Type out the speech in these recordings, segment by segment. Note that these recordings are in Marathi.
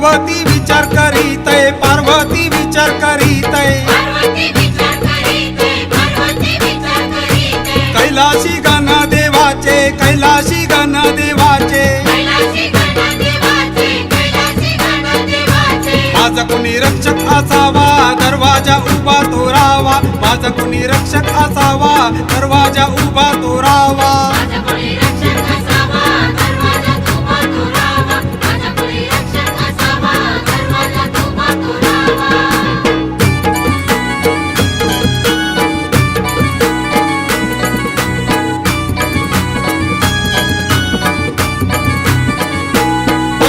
पार्वती विचार करीत आहे पार्वती विचार करीत आहे कैलाशी गाना देवाचे कैलाशी गाना देवाचे. माझा कोणी रक्षक असावा दरवाजा उभा तोरावा माझा कोणी रक्षक असावा दरवाजा उभा तोरावा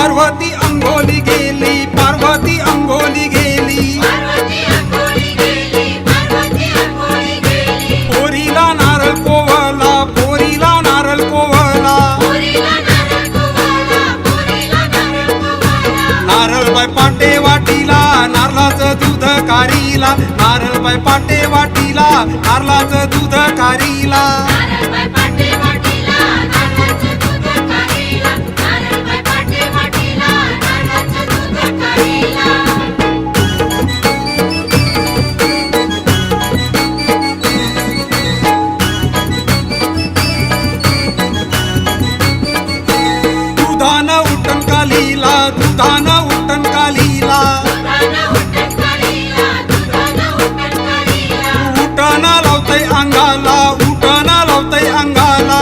पार्वती अंगोली गेली पार्वती अंगोली गेली. पोरीला नारळ कोवला पोरीला नारळ कोवला. नारळ बाय पाटे वाटीला नारळाचं दूध कारीला. नारळ बाय पाटे वाटीला नारळाचं दूध कारीला. दुधानं कालीला उठण लावतय अंगाला उठाणं लावतोय अंगाला.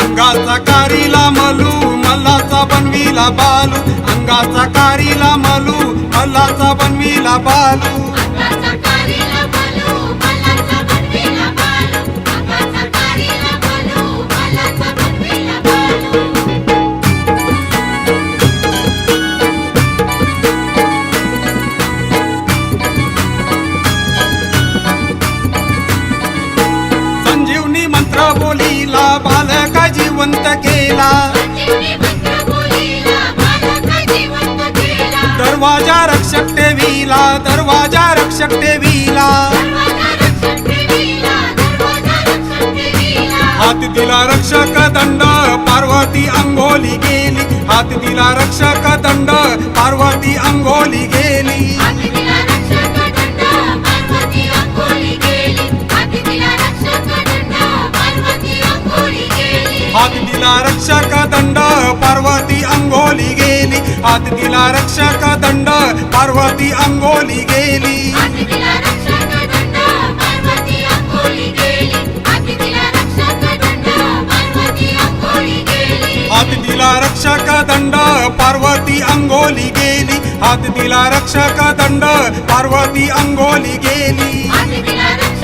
अंगाचा कारीला मलू मल्लाचा बनविला बालू. अंगाचा कारीला मलू मल्लाचा बनविला बालू. जिवंत केला. दरवाजा रक्षक देवीला दरवाजा रक्षक देवीला हात दिला रक्षक दंड पार्वती अंगोली गेली हात दिला रक्षक दंड पार्वती दिला रक्षक दंड पार्वती अंगोली गेली हात दिला रक्षक दंड पार्वती अंगोली गेली हाती दिला रक्षक दंड पार्वती अंघोळी गेली हाती दिला रक्षक